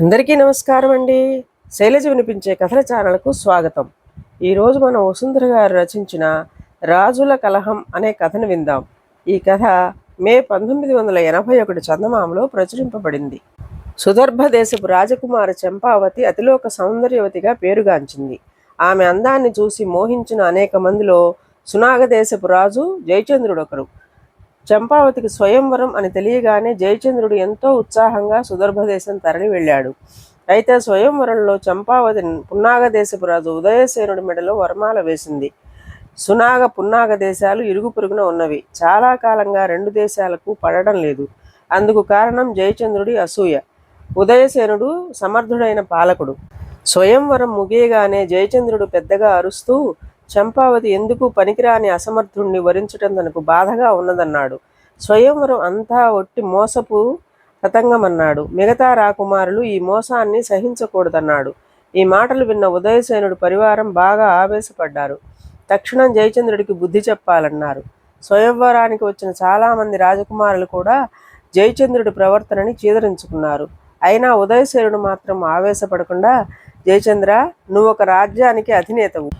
అందరికీ నమస్కారం అండి. శైలజ వినిపించే కథల ఛానల్కు స్వాగతం. ఈరోజు మనం వసుంధర గారు రచించిన రాజుల కలహం అనే కథను విందాం. ఈ కథ మే పంతొమ్మిది వందల ఎనభై ఒకటి చందమామలో ప్రచురింపబడింది. సుదర్భ దేశపు రాజకుమారి చంపావతి అతిలోక సౌందర్యవతిగా పేరుగాంచింది. ఆమె అందాన్ని చూసి మోహించిన అనేక మందిలో సునాగ దేశపు రాజు జయచంద్రుడు ఒకరు చంపావతికి స్వయంవరం అని తెలియగానే జయచంద్రుడు ఎంతో ఉత్సాహంగా సుదర్భదేశం తరలి వెళ్ళాడు. అయితే స్వయంవరంలో చంపావతి పున్నాగదేశపు రాజు ఉదయసేనుడి మెడలో వర్మాల వేసింది. సునాగ పున్నాగ దేశాలు ఇరుగు పొరుగున ఉన్నవి. చాలా కాలంగా రెండు దేశాలకు పడడం లేదు. అందుకు కారణం జయచంద్రుడి అసూయ. ఉదయసేనుడు సమర్థుడైన పాలకుడు. స్వయంవరం ముగియగానే జయచంద్రుడు పెద్దగా అరుస్తూ చంపావతి ఎందుకు పనికిరాని అసమర్థుణ్ణి వరించటం తనకు బాధగా ఉన్నదన్నాడు. స్వయంవరం అంతా ఒట్టి మోసపు తతంగమన్నాడు మిగతా రాకుమారులు ఈ మోసాన్ని సహించకూడదన్నాడు. ఈ మాటలు విన్న ఉదయసేనుడు పరివారం బాగా ఆవేశపడ్డారు. తక్షణం జయచంద్రుడికి బుద్ధి చెప్పాలన్నారు. స్వయంవరానికి వచ్చిన చాలామంది రాజకుమారులు కూడా జయచంద్రుడి ప్రవర్తనని చీదరించుకున్నారు. అయినా ఉదయసేనుడు మాత్రం ఆవేశపడకుండా జయచంద్ర నువ్వు ఒక రాజ్యానికి అధినేతవు.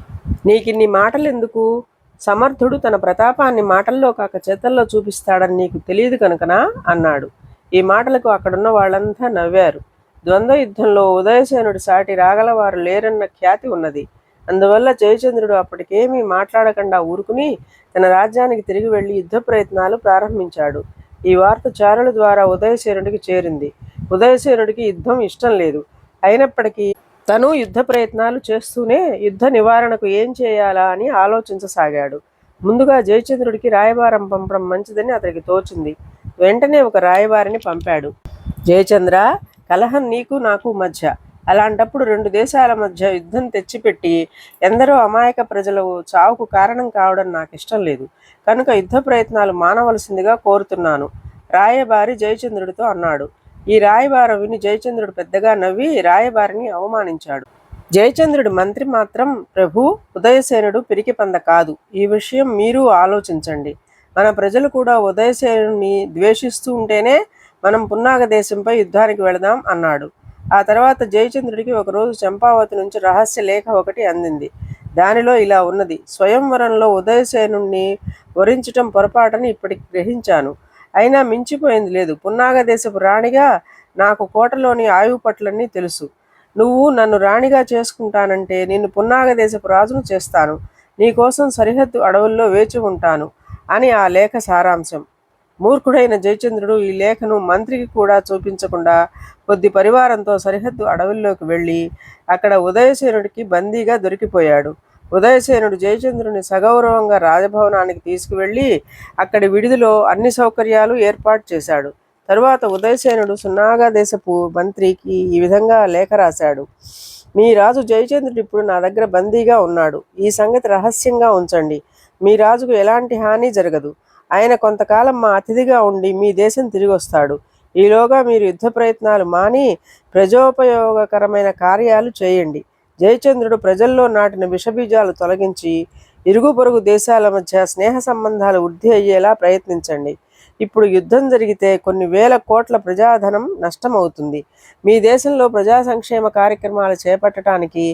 నీకిన్ని మాటలు ఎందుకు సమర్థుడు తన ప్రతాపాన్ని మాటల్లో కాక చేతల్లో చూపిస్తాడని నీకు తెలియదు కనుకనా? అన్నాడు. ఈ మాటలకు అక్కడున్న వాళ్ళంతా నవ్వారు. ద్వంద్వ యుద్ధంలో ఉదయసేనుడి సాటి రాగలవారు లేరన్న ఖ్యాతి ఉన్నది. అందువల్ల జయచంద్రుడు అప్పటికేమీ మాట్లాడకుండా ఊరుకుని తన రాజ్యానికి తిరిగి వెళ్ళి యుద్ధ ప్రయత్నాలు ప్రారంభించాడు. ఈ వార్త చారుల ద్వారా ఉదయసేనుడికి చేరింది. ఉదయసేనుడికి యుద్ధం ఇష్టం లేదు. అయినప్పటికీ తను యుద్ధ ప్రయత్నాలు చేస్తూనే యుద్ధ నివారణకు ఏం చేయాలా అని ఆలోచించసాగాడు. ముందుగా జయచంద్రుడికి రాయబారం పంపడం మంచిదని అతనికి తోచింది. వెంటనే ఒక రాయబారిని పంపాడు. జయచంద్ర కలహం నీకు నాకు మధ్య. అలాంటప్పుడు రెండు దేశాల మధ్య యుద్ధం తెచ్చిపెట్టి ఎందరో అమాయక ప్రజలు చావుకు కారణం కావడం నాకు ఇష్టం లేదు. కనుక యుద్ధ ప్రయత్నాలు మానవలసిందిగా కోరుతున్నాను. రాయబారి జయచంద్రుడితో అన్నాడు. ఈ రాయబారం విని జయచంద్రుడు పెద్దగా నవ్వి రాయబారిని అవమానించాడు. జయచంద్రుడి మంత్రి మాత్రం ప్రభు ఉదయసేనుడు పిరికి పంద కాదు. ఈ విషయం మీరు ఆలోచించండి. మన ప్రజలు కూడా ఉదయసేనుని ద్వేషిస్తూ ఉంటేనే మనం పున్నాగ దేశంపై యుద్ధానికి వెళదాం అన్నాడు. ఆ తర్వాత జయచంద్రుడికి ఒకరోజు చంపావతి నుంచి రహస్య లేఖ ఒకటి అందింది. దానిలో ఇలా ఉన్నది స్వయంవరంలో ఉదయసేనుణ్ణి వరించటం పొరపాటని ఇప్పటికి గ్రహించాను. అయినా మించిపోయింది లేదు. పున్నాగ దేశపు రాణిగా నాకు కోటలోని ఆయువు పట్లన్నీ తెలుసు. నువ్వు నన్ను రాణిగా చేసుకుంటానంటే నిన్ను పున్నాగ దేశపు రాజును చేస్తాను. నీకోసం సరిహద్దు అడవుల్లో వేచి ఉంటాను అని ఆ లేఖ సారాంశం. మూర్ఖుడైన జయచంద్రుడు ఈ లేఖను మంత్రికి కూడా చూపించకుండా కొద్ది పరివారంతో సరిహద్దు అడవుల్లోకి వెళ్ళి అక్కడ ఉదయసేనుడికి బందీగా దొరికిపోయాడు. ఉదయసేనుడు జయచంద్రుని సగౌరవంగా రాజభవనానికి తీసుకువెళ్ళి అక్కడి విడిదిలో అన్ని సౌకర్యాలు ఏర్పాటు చేశాడు. తరువాత ఉదయసేనుడు సున్నాగా దేశపు మంత్రికి ఈ విధంగా లేఖ రాశాడు. మీ రాజు జయచంద్రుడు ఇప్పుడు నా దగ్గర బందీగా ఉన్నాడు. ఈ సంగతి రహస్యంగా ఉంచండి. మీ రాజుకు ఎలాంటి హాని జరగదు. ఆయన కొంతకాలం మా అతిథిగా ఉండి మీ దేశం తిరిగి వస్తాడు. ఈలోగా మీరు యుద్ధ ప్రయత్నాలు మాని ప్రజోపయోగకరమైన కార్యాలు చేయండి. జయచంద్రుడు ప్రజల్లో నాటిన విషబీజాలు తొలగించి ఇరుగు పొరుగు దేశాల మధ్య స్నేహ సంబంధాలు వృద్ధి అయ్యేలా ప్రయత్నించండి. ఇప్పుడు యుద్ధం జరిగితే కొన్ని వేల కోట్ల ప్రజాధనం నష్టమవుతుంది. మీ దేశంలో ప్రజా సంక్షేమ కార్యక్రమాలు చేపట్టడానికి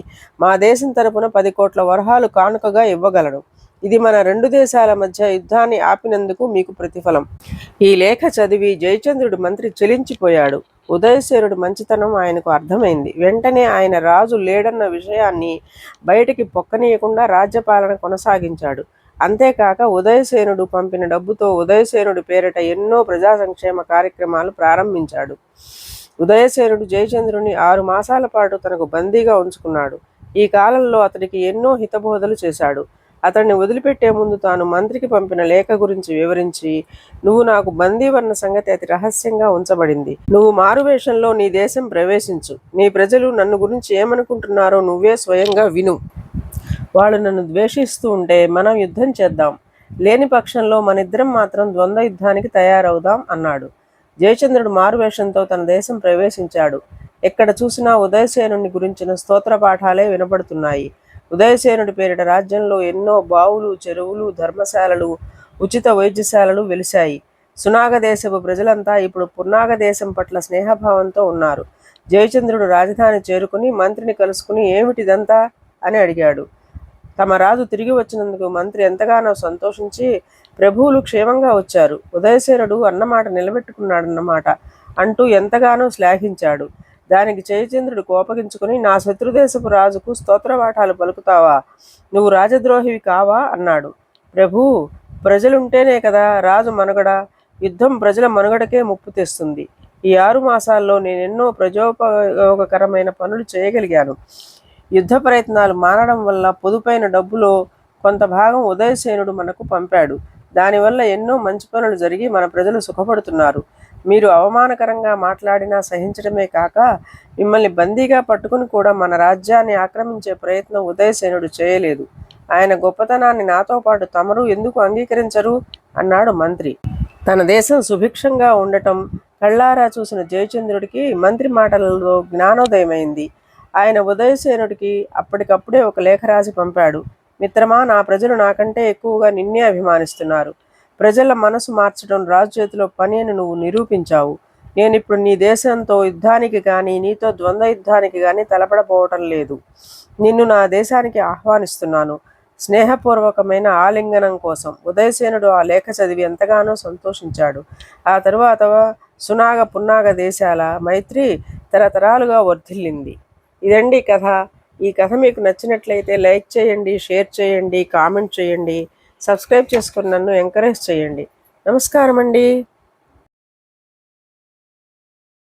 మా దేశం తరపున పది కోట్ల వరహాలు కానుకగా ఇవ్వగలడు ఇది మన రెండు దేశాల మధ్య యుద్ధాన్ని ఆపినందుకు మీకు ప్రతిఫలం. ఈ లేఖ చదివి జయచంద్రుడు మంత్రి చెలించిపోయాడు. ఉదయసేనుడి మంచితనం ఆయనకు అర్థమైంది. వెంటనే ఆయన రాజు లేడన్న విషయాన్ని బయటికి పొక్కనీయకుండా రాజ్యపాలన కొనసాగించాడు. అంతేకాక ఉదయసేనుడు పంపిన డబ్బుతో ఉదయసేనుడి పేరిట ఎన్నో ప్రజా సంక్షేమ కార్యక్రమాలు ప్రారంభించాడు. ఉదయసేనుడు జయచంద్రుని ఆరు మాసాల పాటు తనకు బందీగా ఉంచుకున్నాడు. ఈ కాలంలో అతడికి ఎన్నో హితబోధలు చేశాడు. అతన్ని వదిలిపెట్టే ముందు తాను మంత్రికి పంపిన లేఖ గురించి వివరించి నువ్వు నాకు బందీవన్న సంగతి అతి రహస్యంగా ఉంచబడింది. నువ్వు మారువేషంలో నీ దేశం ప్రవేశించు. నీ ప్రజలు నన్ను గురించి ఏమనుకుంటున్నారో నువ్వే స్వయంగా విను. వాళ్ళు నన్ను ద్వేషిస్తూ ఉంటే మనం యుద్ధం చేద్దాం. లేని పక్షంలో మనిద్దరం మాత్రం ద్వంద్వ యుద్ధానికి తయారవుదాం అన్నాడు. జయచంద్రుడు మారువేషంతో తన దేశం ప్రవేశించాడు. ఎక్కడ చూసినా ఉదయసేనుని గురించిన స్తోత్ర పాఠాలే వినపడుతున్నాయి ఉదయసేనుడి పేరిట రాజ్యంలో ఎన్నో బావులు చెరువులు ధర్మశాలలు ఉచిత వైద్యశాలలు వెలిశాయి. సునాగదేశపు ప్రజలంతా ఇప్పుడు పున్నాగదేశం పట్ల స్నేహభావంతో ఉన్నారు. జయచంద్రుడు రాజధాని చేరుకుని మంత్రిని కలుసుకుని ఏమిటిదంతా అని అడిగాడు. తమ రాజు తిరిగి వచ్చినందుకు మంత్రి ఎంతగానో సంతోషించి ప్రభువులు క్షేమంగా వచ్చారు. ఉదయసేనుడు అన్నమాట నిలబెట్టుకున్నాడన్నమాట అంటూ ఎంతగానో శ్లాఘించాడు. దానికి జయచంద్రుడు కోపగించుకుని నా శత్రుదేశపు రాజుకు స్తోత్రవాటాలు పలుకుతావా? నువ్వు రాజద్రోహివి కావా? అన్నాడు. ప్రభు ప్రజలుంటేనే కదా రాజు మనుగడ. యుద్ధం ప్రజల మనుగడకే ముప్పు తెస్తుంది. ఈ ఆరు మాసాల్లో నేనెన్నో ప్రజోపయోగకరమైన పనులు చేయగలిగాను. యుద్ధ ప్రయత్నాలు మానడం వల్ల పొదుపైన డబ్బులో కొంత భాగం ఉదయసేనుడు మనకు పంపాడు. దానివల్ల ఎన్నో మంచి పనులు జరిగి మన ప్రజలు సుఖపడుతున్నారు. మీరు అవమానకరంగా మాట్లాడినా సహించడమే కాక మిమ్మల్ని బందీగా పట్టుకుని కూడా మన రాజ్యాన్ని ఆక్రమించే ప్రయత్నం ఉదయసేనుడు చేయలేదు. ఆయన గొప్పతనాన్ని నాతో పాటు తమరు ఎందుకు అంగీకరించరు? అన్నాడు మంత్రి. తన దేశం సుభిక్షంగా ఉండటం కళ్ళారా చూసిన జయచంద్రుడికి మంత్రి మాటలలో జ్ఞానోదయమైంది. ఆయన ఉదయసేనుడికి అప్పటికప్పుడే ఒక లేఖ రాసి పంపాడు. మిత్రమా నా ప్రజలు నాకంటే ఎక్కువగా నిన్నే అభిమానిస్తున్నారు. ప్రజల మనసు మార్చడం రాజు చేతిలో పని అని నువ్వు నిరూపించావు. నేను ఇప్పుడు నీ దేశంతో యుద్ధానికి కానీ నీతో ద్వంద్వ యుద్ధానికి కానీ తలపడపోవటం లేదు. నిన్ను నా దేశానికి ఆహ్వానిస్తున్నాను. స్నేహపూర్వకమైన ఆలింగనం కోసం. ఉదయసేనుడు ఆ లేఖ చదివి ఎంతగానో సంతోషించాడు. ఆ తరువాత సునాగ పున్నాగ దేశాల మైత్రి తరతరాలుగా వర్ధిల్లింది. ఇదండి కథ. ఈ కథ మీకు నచ్చినట్లయితే లైక్ చేయండి షేర్ చేయండి కామెంట్ చేయండి. సబ్స్క్రైబ్ చేసుకుని నన్ను ఎంకరేజ్ చేయండి. నమస్కారం అండి